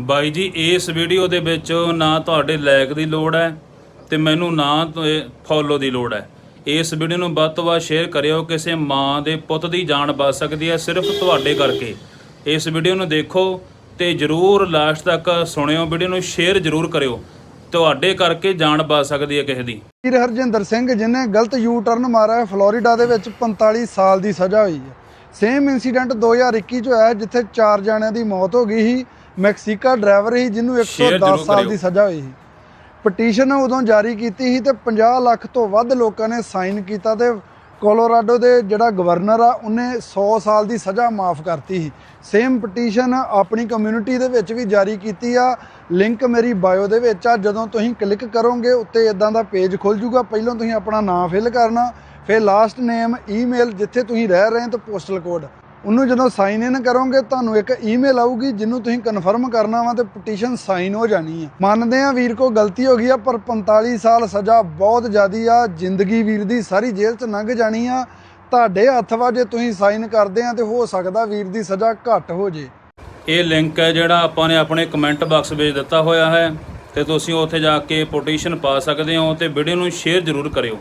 ਬਾਈ ਜੀ, ਇਸ ਵੀਡੀਓ ਦੇ ਵਿੱਚ ਨਾ ਤੁਹਾਡੇ ਲਾਇਕ ਦੀ ਲੋੜ ਹੈ ਤੇ ਮੈਨੂੰ ਨਾ ਫੋਲੋ ਦੀ ਲੋੜ ਹੈ। ਇਸ ਵੀਡੀਓ ਨੂੰ ਵੱਧ ਤੋਂ ਵੱਧ ਸ਼ੇਅਰ ਕਰਿਓ, ਕਿਸੇ ਮਾਂ ਦੇ ਪੁੱਤ ਦੀ ਜਾਨ ਬਚ ਸਕਦੀ ਹੈ ਸਿਰਫ ਤੁਹਾਡੇ ਕਰਕੇ। ਇਸ ਵੀਡੀਓ ਨੂੰ ਦੇਖੋ ਤੇ ਜਰੂਰ ਲਾਸਟ ਤੱਕ ਸੁਣਿਓ, ਵੀਡੀਓ ਨੂੰ ਸ਼ੇਅਰ ਜਰੂਰ ਕਰਿਓ। ਤੁਹਾਡੇ ਕਰਕੇ ਜਾਨ ਬਚ ਸਕਦੀ ਹੈ ਕਿਸੇ ਦੀ। ਵੀਰ ਹਰਜਿੰਦਰ ਸਿੰਘ, ਜਿਹਨੇ ਗਲਤ ਯੂ ਟਰਨ ਮਾਰਿਆ ਫਲੋਰੀਡਾ ਦੇ ਵਿੱਚ 45 ਸਾਲ ਦੀ ਸਜ਼ਾ ਹੋਈ ਹੈ। ਸੇਮ ਇਨਸੀਡੈਂਟ 2021 ਚ ਹੋਇਆ ਜਿੱਥੇ ਚਾਰ ਜਣਿਆਂ ਦੀ ਮੌਤ ਹੋ ਗਈ ਸੀ। ਮੈਕਸੀਕਾ ਡਰਾਈਵਰ ਸੀ ਜਿਹਨੂੰ Share 110 ਜ਼ਰੂਰ ਸਾਲ। ਦੀ ਸਜ਼ਾ ਹੋਈ ਸੀ। ਪਟੀਸ਼ਨ ਉਦੋਂ ਜਾਰੀ ਕੀਤੀ ਸੀ ਤੇ 50 ਲੱਖ ਤੋਂ ਵੱਧ ਲੋਕਾਂ ਨੇ ਸਾਈਨ ਕੀਤਾ ਤੇ ਕੋਲੋਰਾਡੋ ਦੇ ਜਿਹੜਾ ਗਵਰਨਰ ਆ ਉਹਨੇ 100 ਸਾਲ ਦੀ ਸਜ਼ਾ ਮਾਫ ਕਰਤੀ ਸੀ। ਸੇਮ ਪਟੀਸ਼ਨ ਆਪਣੀ ਕਮਿਊਨਿਟੀ ਦੇ ਵਿੱਚ ਵੀ ਜਾਰੀ ਕੀਤੀ ਆ। ਲਿੰਕ ਮੇਰੀ ਬਾਇਓ ਦੇ ਵਿੱਚ ਆ। ਜਦੋਂ ਤੁਸੀਂ ਕਲਿੱਕ ਕਰੋਗੇ ਉੱਤੇ ਇਦਾਂ ਦਾ ਪੇਜ ਖੁੱਲ ਜੂਗਾ ਪਹਿਲਾਂ ਤੁਸੀਂ ਆਪਣਾ ਨਾਮ ਫਿਲ ਕਰਨਾ। ਫਿਰ ਲਾਸਟ ਨੇਮ ਈਮੇਲ ਜਿੱਥੇ ਤੁਸੀਂ ਰਹਿ ਰਹੇ ਹੋ ਤੇ ਪੋਸਟਲ ਕੋਡ ਉਹਨੂੰ ਜਦੋਂ ਸਾਈਨ ਇਨ ਕਰੋਗੇ, ਤੁਹਾਨੂੰ ਇੱਕ ਈਮੇਲ ਆਊਗੀ, ਜਿਹਨੂੰ ਤੁਸੀਂ ਕਨਫਰਮ ਕਰਨਾ ਵਾ ਤੇ ਪਟੀਸ਼ਨ ਸਾਈਨ ਹੋ ਜਾਣੀ ਆ। ਮੰਨਦੇ ਆ ਵੀਰ ਕੋ ਗਲਤੀ ਹੋ ਗਈ ਆ, ਪਰ 45 ਸਾਲ ਸਜ਼ਾ ਬਹੁਤ ਜ਼ਿਆਦੀ ਆ। ਜ਼ਿੰਦਗੀ ਵੀਰ ਦੀ ਸਾਰੀ ਜੇਲ੍ਹ 'ਚ ਲੰਘ ਜਾਣੀ ਆ। ਤੁਹਾਡੇ ਹੱਥ ਵਾ ਜੇ ਤੁਸੀਂ ਸਾਈਨ ਕਰਦੇ ਆ ਤੇ ਹੋ ਸਕਦਾ ਵੀਰ ਦੀ ਸਜ਼ਾ ਘੱਟ ਹੋ ਜੇ। ਇਹ ਲਿੰਕ ਹੈ ਜਿਹੜਾ ਆਪਾਂ ਨੇ ਆਪਣੇ ਕਮੈਂਟ ਬਾਕਸ ਵਿੱਚ ਦਿੱਤਾ ਹੋਇਆ ਹੈ ਤੇ ਤੁਸੀਂ ਉੱਥੇ ਜਾ ਕੇ ਪੋਟੀਸ਼ਨ ਪਾ ਸਕਦੇ ਹੋ ਤੇ ਵੀਡੀਓ ਨੂੰ ਸ਼ੇਅਰ ਜਰੂਰ ਕਰਿਓ।